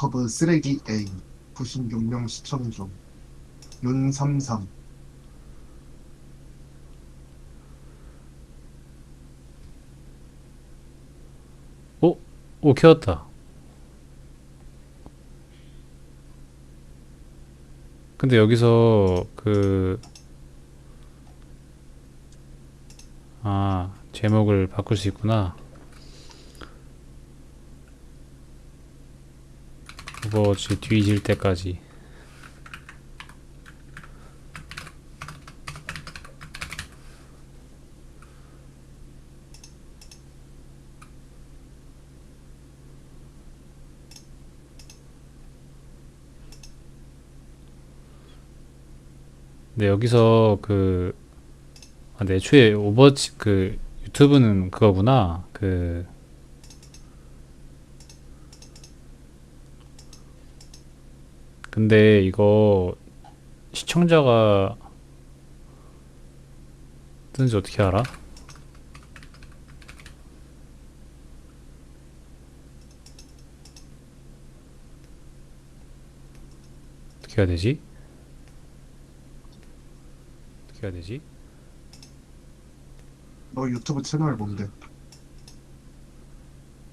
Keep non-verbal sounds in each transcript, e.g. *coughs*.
메이커브 쓰레기 A 96명 시청 중. 윤삼삼. 오 켜졌다. 근데 여기서 그 아, 제목을 바꿀 수 있구나. 오버워치 뒤질 때까지. 근데 여기서 그 아, 근데 애초에 오버워치 그 유튜브는 그거구나. 그 근데 이거 시청자가 뜨는지 어떻게 알아? 어떻게 해야 되지? 어떻게 해야 되지? 너 유튜브 채널 뭔데?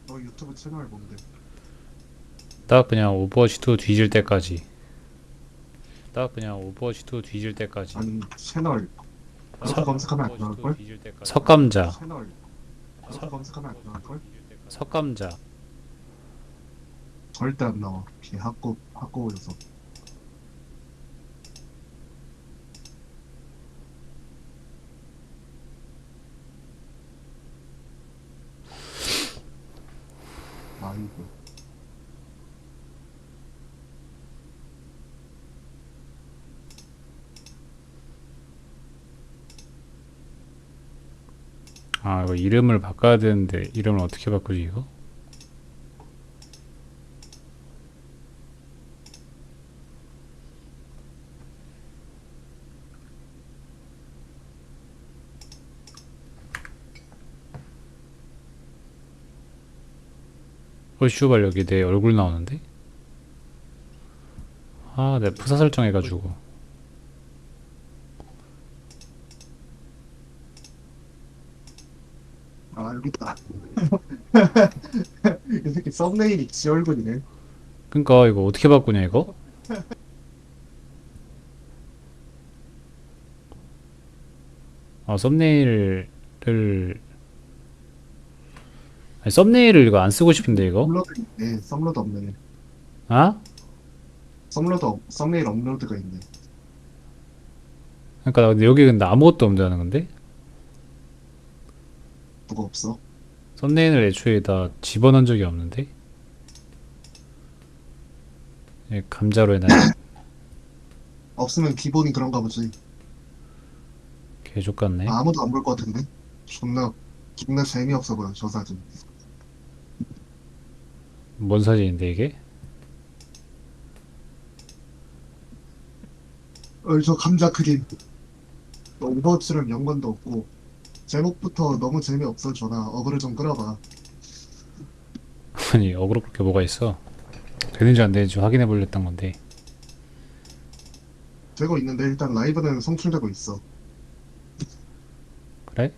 너 유튜브 채널 뭔데? 딱 그냥 오버워치 2 뒤질 때까지 딱 그냥 오버워치 2 뒤질 때까지. 아니 채널 딱 서- 검색하면 안 오버워치 나올걸? 2 뒤질 때까지. 석감자. 채널. 서 검색하면 안 나올 걸? 석감자. 절대 안 나와. 비 학고 학고여서. 아이고 아 이거 이름을 바꿔야 되는데 이름을 어떻게 바꾸지 이거? 어 씨발 여기 내 얼굴 나오는데? 아내 프사 설정해가지고 아 여기 있다 이 새끼 썸네일이 지 얼굴이네 그니까 이거 어떻게 바꾸냐 이거? 아 썸네일을 아니 썸네일을 이거 안 쓰고 싶은데 이거? 업로드 있네 썸로드 없네 아? 썸로드 없- 썸네일 업로드가 있네 그러니까 나 근데 여기 근데 아무것도 없다는 건데? 누가 없어? 썸네일을 애초에 다 집어넣은 적이 없는데? 예, 감자로 해놔 *coughs* 없으면 기본이 그런가 보지. 개족 같네. 아무도 안 볼 것 같은데? 존나 존나 재미없어 보여 저 사진. 뭔 사진인데 이게? 어, 저 감자 크림. 오버워치랑 연관도 없고 제목부터 너무 재미없어 전화 어그를 좀 끌어봐 아니 어그로 그렇게 뭐가 있어 되는지 안 되는지 확인해 보려던 건데 되고 있는데 일단 라이브는 송출되고 있어 그래?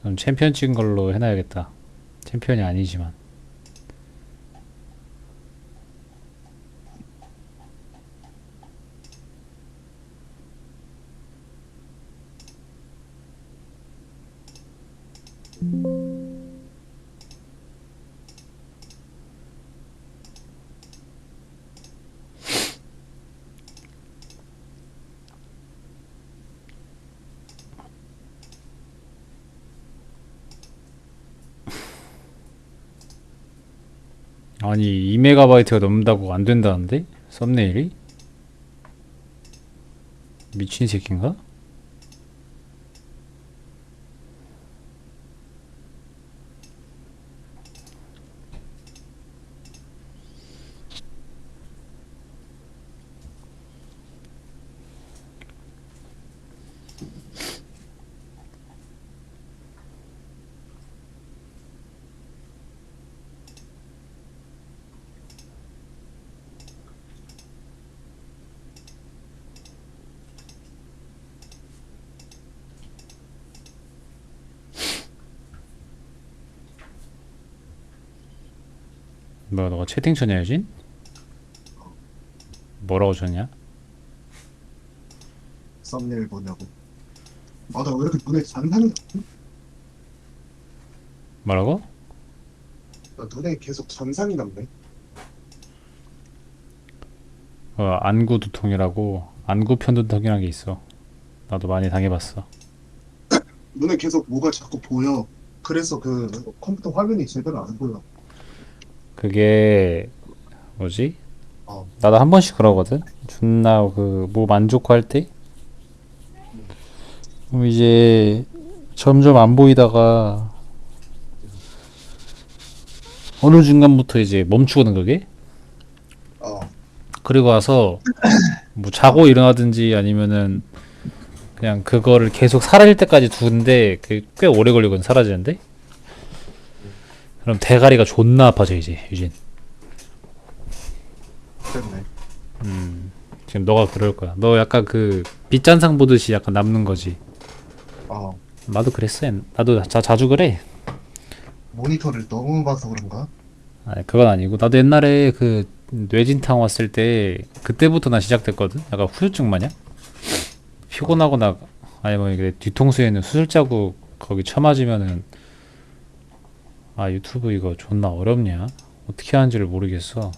그럼 챔피언 찍은 걸로 해놔야겠다. 챔피언이 아니지만. 아니 2메가바이트가 넘는다고 안 된다는데? 썸네일이? 미친 새끼인가? 뭐 너가 채팅 쳤냐 유진? 뭐라고 쳤냐? 썸네일 보냐고. 아, 나 왜 이렇게 눈에 잔상이? 뭐라고? 나 눈에 계속 잔상이 남네. 어, 안구 두통이라고 안구 편두통이라는 게 있어. 나도 많이 당해봤어. *coughs* 눈에 계속 뭐가 자꾸 보여. 그래서 그 컴퓨터 화면이 제대로 안 보여. 그게 뭐지? 어. 나도 한 번씩 그러거든. 존나 그 뭐 만족할 때. 그럼 이제 점점 안 보이다가 어느 중간부터 이제 멈추거든 그게. 어. 그리고 와서 뭐 자고 일어나든지 아니면은 그냥 그거를 계속 사라질 때까지 두는데 꽤 오래 걸리거든 사라지는데. 그럼 대가리가 존나 아파져 이제 유진. 됐네. 음, 지금 너가 그럴 거야. 너 약간 그 빗잔상 보듯이 약간 남는 거지. 어. 나도 그랬어. 옛- 나도 자, 자주 그래. 모니터를 너무 봐서 그런가? 아니, 그건 아니고 나도 옛날에 그 뇌진탕 왔을 때 그때부터 나 시작됐거든. 약간 후유증 마냥 피곤하거나 아니 뭐 이게 뒤통수에 있는 수술 자국 거기 쳐맞으면은 아 유튜브 이거 존나 어렵냐? 어떻게 하는지를 모르겠어.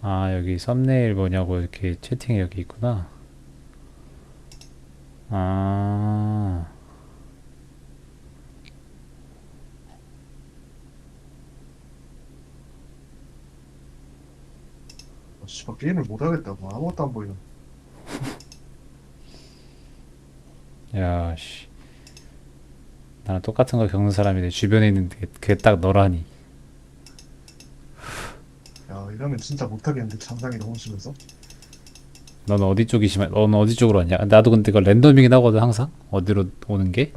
아 여기 썸네일 뭐냐고 이렇게 채팅이 여기 있구나. 아. 아, 씨발 게임을 못 하겠다고 아무것도 안 보여. 야, 씨. 나랑 똑같은 거 겪는 사람이 내 주변에 있는데 그게 딱 너라니. 야 이러면 진짜 못 하겠는데 잔상이 너무 심해서. 넌 어디 쪽이 심해? 넌 어디 쪽으로 왔냐? 나도 근데 이거 랜덤이긴 하거든 항상. 어디로 오는 게?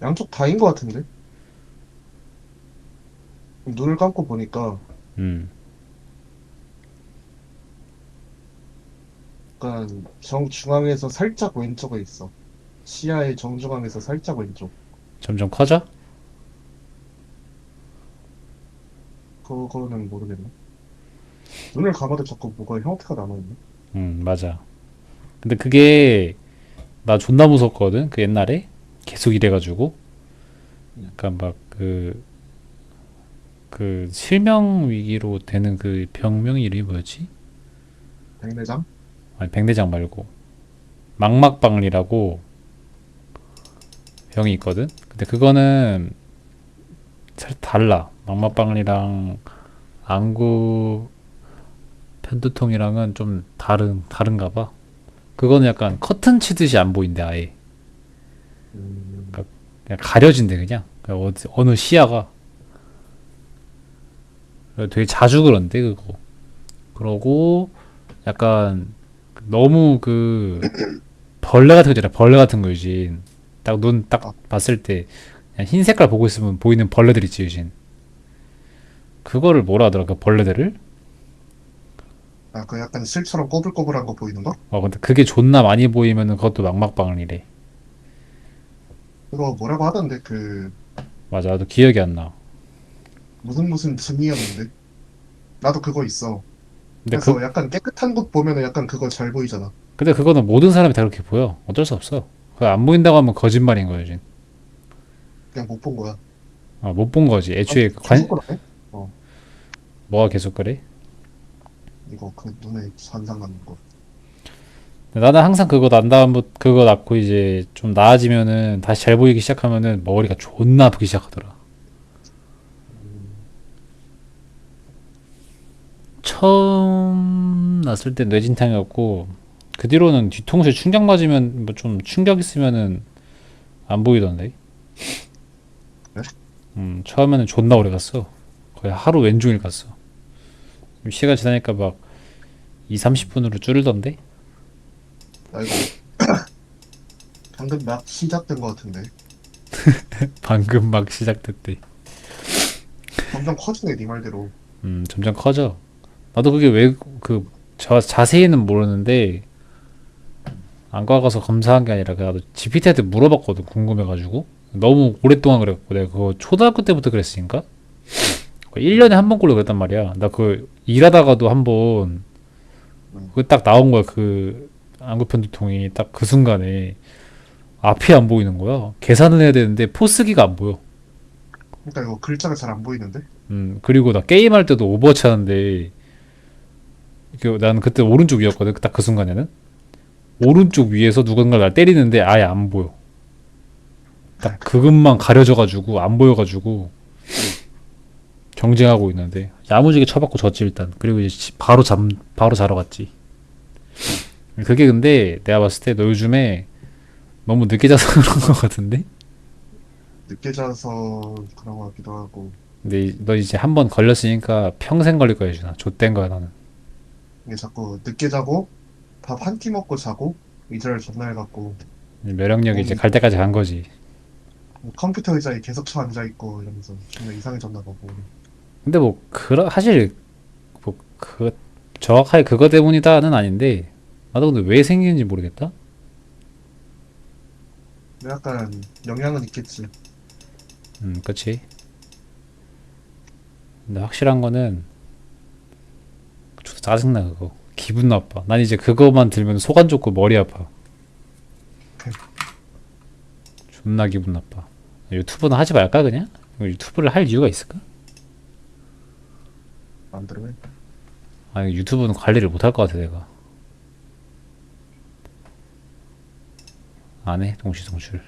양쪽 다인 것 같은데? 눈을 감고 보니까 음. 약간 정 중앙에서 살짝 왼쪽에 있어. 시야의 정중앙에서 살짝 왼쪽. 점점 커져? 그거는 모르겠네. 눈을 감아도 자꾸 뭐가 형태가 남아있네. 음, 맞아. 근데 그게 나 존나 무섭거든. 그 옛날에 계속 이래가지고 약간 막그그 실명 위기로 되는 그 병명 이름이 뭐였지? 백내장? 아니 백내장 말고 망막박리라고 병이 있거든. 근데 그거는 살 달라. 망막박리랑 안구 편두통이랑은 좀 다른 다른가 봐. 그거는 약간 커튼 치듯이 안 보인대 아예. 음, 그냥 가려진대 그냥. 그냥 어디, 어느 시야가. 되게 자주 그런데 그거. 그러고 약간 너무 그 벌레 같은 거 있잖아. 벌레 같은 거 유진. 딱 눈 딱 봤을 때 그냥 흰 색깔 보고 있으면 보이는 벌레들 있지 유진. 그거를 뭐라 하더라 그 벌레들을? 아, 그 약간 실처럼 꼬불꼬불한 거 보이는 거? 어 근데 그게 존나 많이 보이면은 그것도 망막박리래. 그거 뭐라고 하던데, 그, 맞아 나도 기억이 안 나. 무슨 무슨 증이었는데? 나도 그거 있어. 근데 그래서 그 약간 깨끗한 곳 보면은 약간 그거 잘 보이잖아. 근데 그거는 모든 사람이 다 그렇게 보여. 어쩔 수 없어. 그거 안 보인다고 하면 거짓말인 거야, 유진. 그냥 못 본 거야. 아, 못 본 거지. 애초에 아, 그 관, 계속 그러네? 뭐가 계속 그래? 이거 그 눈에 잔상 나는 거. 나는 항상 그거 난 다음부터 그거 낳고 이제 좀 나아지면은 다시 잘 보이기 시작하면은 머리가 존나 아프기 시작하더라. 처음 났을 때 뇌진탕이었고 그 뒤로는 뒤통수에 충격 맞으면 뭐 좀 충격 있으면은 안 보이던데. 그래? 음 처음에는 존나 오래 갔어. 거의 하루 왼종일 갔어. 시간 지나니까 막 2, 30분으로 줄던데. 나 이거 방금 막 시작된 거 같은데. *laughs* 방금 막 시작됐대. 점점 커지네, 네 말대로. 음, 점점 커져. 나도 그게 왜, 그, 저, 자세히는 모르는데, 안과 가서 검사한 게 아니라 그 나도 GPT한테 물어봤거든 궁금해가지고. 너무 오랫동안 그랬고 내가 그거 초등학교 때부터 그랬으니까? 1년에 한 번꼴로 그랬단 말이야. 나 그 일하다가도 한번 그 딱 나온 거야 그 안구편두통이 딱 그 순간에. 앞이 안 보이는 거야. 계산은 해야 되는데 포스기가 안 보여. 그러니까 이거 글자가 잘 안 보이는데? 음 그리고 나 게임할 때도 오버워치 하는데 그 나는 그때 오른쪽 위였거든 딱 그 순간에는. 오른쪽 위에서 누군가 날 때리는데 아예 안 보여. 딱 그것만 가려져가지고 안 보여가지고 경쟁하고 있는데. 야무지게 쳐받고 졌지 일단. 그리고 이제 지- 바로 잠 바로 자러 갔지. 그게 근데 내가 봤을 때 너 요즘에 너무 늦게 자서 *laughs* 그런 거 같은데? 늦게 자서 그런 것 같기도 하고. 근데 이- 너 이제 한 번 걸렸으니까 평생 걸릴 거야 유준아. 좆된 거야 나는 이게 자꾸 늦게 자고 밥 한 끼 먹고 자고 이절 존나 해갖고 면역력이 이제 음. 갈 때까지 간 거지. 컴퓨터 의자에 계속 쳐 앉아 있고 이러면서 존나 이상해졌나 보고 근데 뭐 그라 사실 뭐 그 정확하게 그거 때문이다는 아닌데 나도 근데 왜 생기는지 모르겠다. 약간 영향은 있겠지 음, 그치. 근데 확실한 거는 짜증나 그거. 기분 나빠. 난 이제 그거만 들면 속 안 좋고 머리 아파. 존나 기분 나빠. 유튜브는 하지 말까 그냥? 유튜브를 할 이유가 있을까? 안 들으면 아니 유튜브는 관리를 못할 것 같아 내가 안해 동시 송출